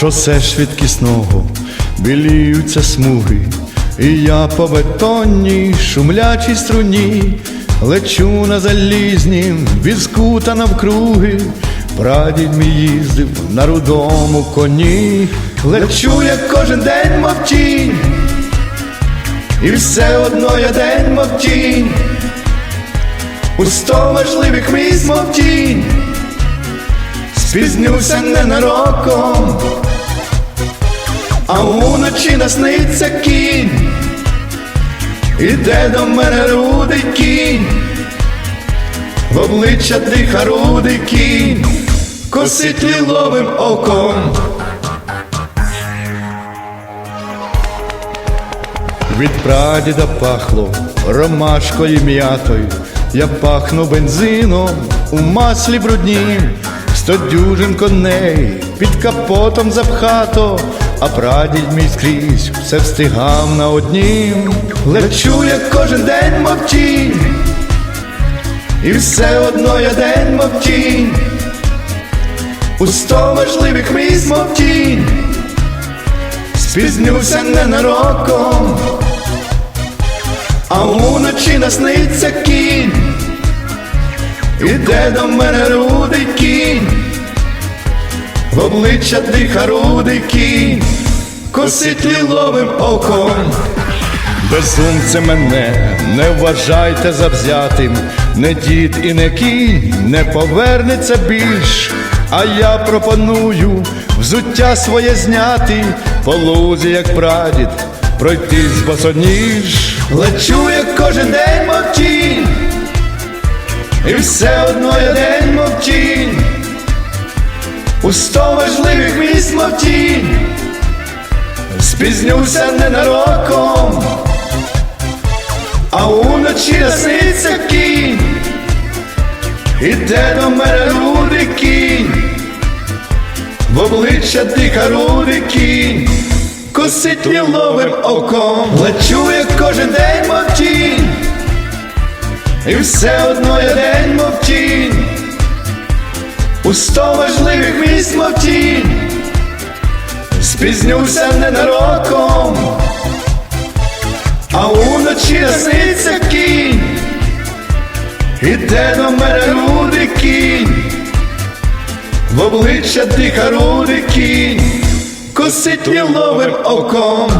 шосе швидкісного, біліються смуги, і я по бетонній шумлячій струні, лечу на залізнім візку та навкруги. Прадід мій їздив на рудому коні, лечу як кожен день мов тінь, і все одно я день мов тінь, у сто важливих місць мов тінь, спізнюся ненароком, а уночі насниться кінь, іде до мене рудий кінь, в обличчя диха рудий кінь, косить ліловим оком. Від прадіда пахло ромашкою м'ятою, я пахну бензином у маслі бруднім, сто дюжин коней під капотом запхато, а прадід мій скрізь все встигав на однім. Лечу, як кожен день мов тінь, і все одно я день мов тінь, у сто важливих місць мов тінь, спізнюся ненароком. А уночі насниться кінь, іде до мене рудий кінь, в обличчя диха рудий кінь, косить ліловим оком. Безумце мене, не вважайте завзятим, не дід і не кінь, не повернеться більш. А я пропоную взуття своє зняти, по лузі, як прадід, пройтись босоніж. Лечу, як кожен день мов тінь, і все одно я день мов тінь, у сто важливих місць мов тінь, спізнюся ненароком, а уночі насниться кінь, іде до мене рудий кінь, в обличчя диха рудий кінь, косить ліловим оком, як кожен день мов тінь, і все одно я день мов тінь, у сто важливих місць мов тінь, спізнюся ненароком, а уночі насниться кінь, іде до мене рудий кінь, в обличчя диха рудий кінь, косить ліловим оком.